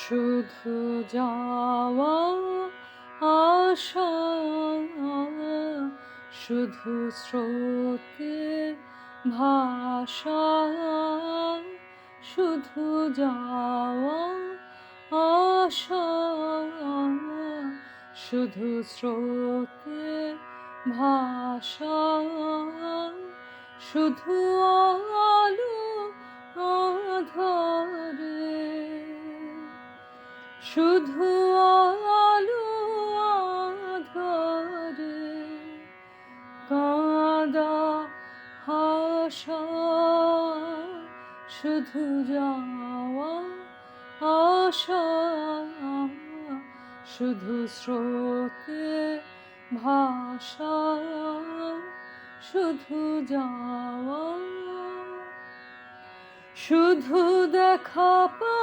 শুধু যাওয়া আশা শুধু স্রোতে ভাষা শুধু যাওয়া আশা শুধু স্রোতে ভাষা শুধু আলো শুধু আলো আধারে কাঁদা হাসা, শুধু যাওয়া আশা, শুধু স্রোতে ভাষা শুধু যাওয়া, শুধু দেখা পা